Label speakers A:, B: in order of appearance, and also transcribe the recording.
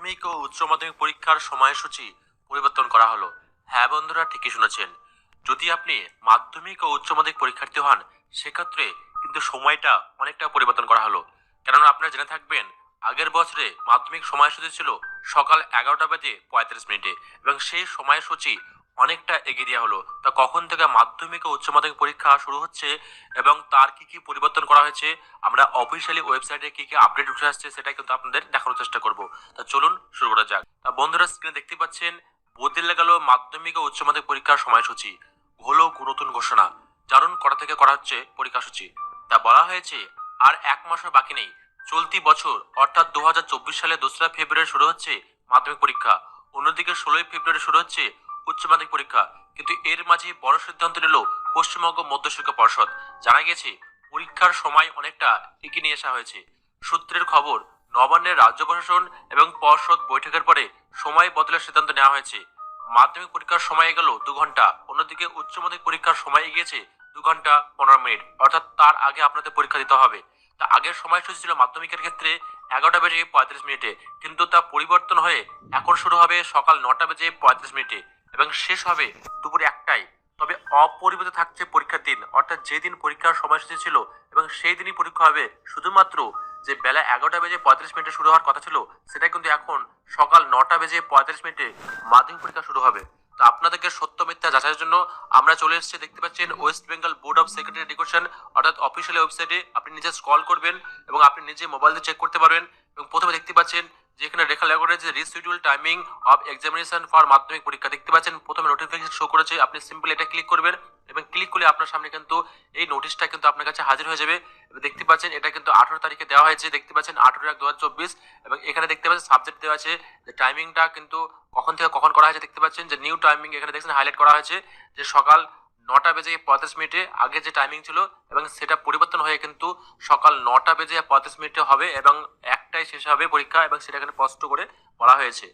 A: মাধ্যমিক ও উচ্চ মাধ্যমিক পরীক্ষার সময়সূচি পরিবর্তন করা হলো। হ্যাঁ বন্ধুরা, ঠিকই শুনেছেন। যদি আপনি মাধ্যমিক ও উচ্চ মাধ্যমিক পরীক্ষার্থী হন, সেক্ষেত্রে কিন্তু সময়টা অনেকটা পরিবর্তন করা হলো। কেননা আপনারা জেনে থাকবেন, আগের বছরে মাধ্যমিক সময়সূচি ছিল সকাল এগারোটা বেজে পঁয়ত্রিশ মিনিটে এবং সেই সময়সূচি অনেকটা এগিয়ে দেওয়া হলো। তা কখন থেকে মাধ্যমিক ও উচ্চ মাধ্যমিক পরীক্ষা শুরু হচ্ছে এবং তার কি কি পরিবর্তন করা হয়েছে, আমরা অফিসিয়ালি ওয়েবসাইটে কি কি আপডেট উঠে আসছে সেটা কিন্তু আপনাদের দেখানোর চেষ্টা করব। তা চলুন শুরু করা যাক। তা বন্ধুরা স্ক্রিনে দেখতে পাচ্ছেন, বদলে গেল মাধ্যমিক ও উচ্চ মাধ্যমিক পরীক্ষার সময়সূচি। হলো নতুন ঘোষণা। জানুন করা থেকে করা হচ্ছে পরীক্ষাসূচি তা বলা হয়েছে, আর এক মাসও বাকি নেই। চলতি বছর, অর্থাৎ দু হাজার চব্বিশ সালে দোসরা ফেব্রুয়ারি শুরু হচ্ছে মাধ্যমিক পরীক্ষা। অন্যদিকে ষোলোই ফেব্রুয়ারি শুরু হচ্ছে উচ্চ মাধ্যমিক পরীক্ষা, কিন্তু এর মাঝে বড় সিদ্ধান্ত নিল পশ্চিমবঙ্গ মধ্যশিক্ষা পর্ষদ। জানা গেছে, পরীক্ষার সময় অনেকটা এগিয়ে নিয়ে আসা হয়েছে। সূত্রের খবর, নবান্নের রাজ্য প্রশাসন এবং পর্ষদ বৈঠকের পরে সময় বদলের সিদ্ধান্ত নেওয়া হয়েছে। মাধ্যমিক পরীক্ষার সময় গেল দু ঘণ্টা, অন্যদিকে উচ্চ মাধ্যমিক পরীক্ষার সময় এগিয়েছে দু ঘণ্টা পনেরো মিনিট। অর্থাৎ তার আগে আপনাদের পরীক্ষা দিতে হবে। তা আগের সময়সূচি ছিল মাধ্যমিকের ক্ষেত্রে এগারোটা বেজে পঁয়ত্রিশ মিনিটে, কিন্তু তা পরিবর্তন হয়ে এখন শুরু হবে সকাল নটা বেজে পঁয়ত্রিশ মিনিটে। এবং শেষ হবে দুপুর একটাই তবে অপরিবর্তিত থাকছে পরীক্ষার দিন। অর্থাৎ যেদিন পরীক্ষার সময়সূচি ছিল এবং সেই দিনই পরীক্ষা হবে। শুধুমাত্র যে বেলা এগারোটা বেজে পঁয়ত্রিশ মিনিটে শুরু হওয়ার কথা ছিল, সেটা কিন্তু এখন সকাল নটা বেজে পঁয়ত্রিশ মিনিটে মাধ্যমিক পরীক্ষা শুরু হবে। তো আপনাদেরকে সত্য মিথ্যা যাচাইয়ের জন্য আমরা চলে এসেছি। দেখতে পাচ্ছেন West Bengal board of secretary education অর্থাৎ অফিসিয়াল ওয়েবসাইটে আপনি নিজে স্ক্রল করবেন এবং আপনি নিজে মোবাইল দিয়ে চেক করতে পারবেন। এবং প্রথমে দেখতে পাচ্ছেন যেখানে রেখা রয়েছে reschedule timing of examination for Madhyamik পরীক্ষা। দেখতে পাচ্ছেন, প্রথমে নোটিফিকেশন শো করেছে। আপনি সিম্পল এটা ক্লিক করবেন এবং ক্লিক করলে আপনার সামনে কিন্তু এই নোটিশটা কিন্তু আপনার কাছে হাজির হয়ে যাবে। দেখতে পাচ্ছেন, এটা কিন্তু আঠারো তারিখে দেওয়া হয়েছে। দেখতে পাচ্ছেন, আঠারো এক দু এবং এখানে দেখতে পাচ্ছেন সাবজেক্ট দেওয়া আছে যে টাইমিংটা কিন্তু কখন থেকে কখন করা হয়েছে। দেখতে পাচ্ছেন যে নিউ টাইমিং এখানে দেখছেন হাইলাইট করা হয়েছে যে সকাল নটা বেজে পঁয়ত্রিশ মিনিটে আগে যে টাইমিং ছিল এবং সেটা পরিবর্তন হয়ে কিন্তু সকাল নটা বেজে পঁয়ত্রিশ মিনিটে হবে এবং একটাই শেষ হবে পরীক্ষা এবং সেটা এখানে স্পষ্ট করে বলা হয়েছে।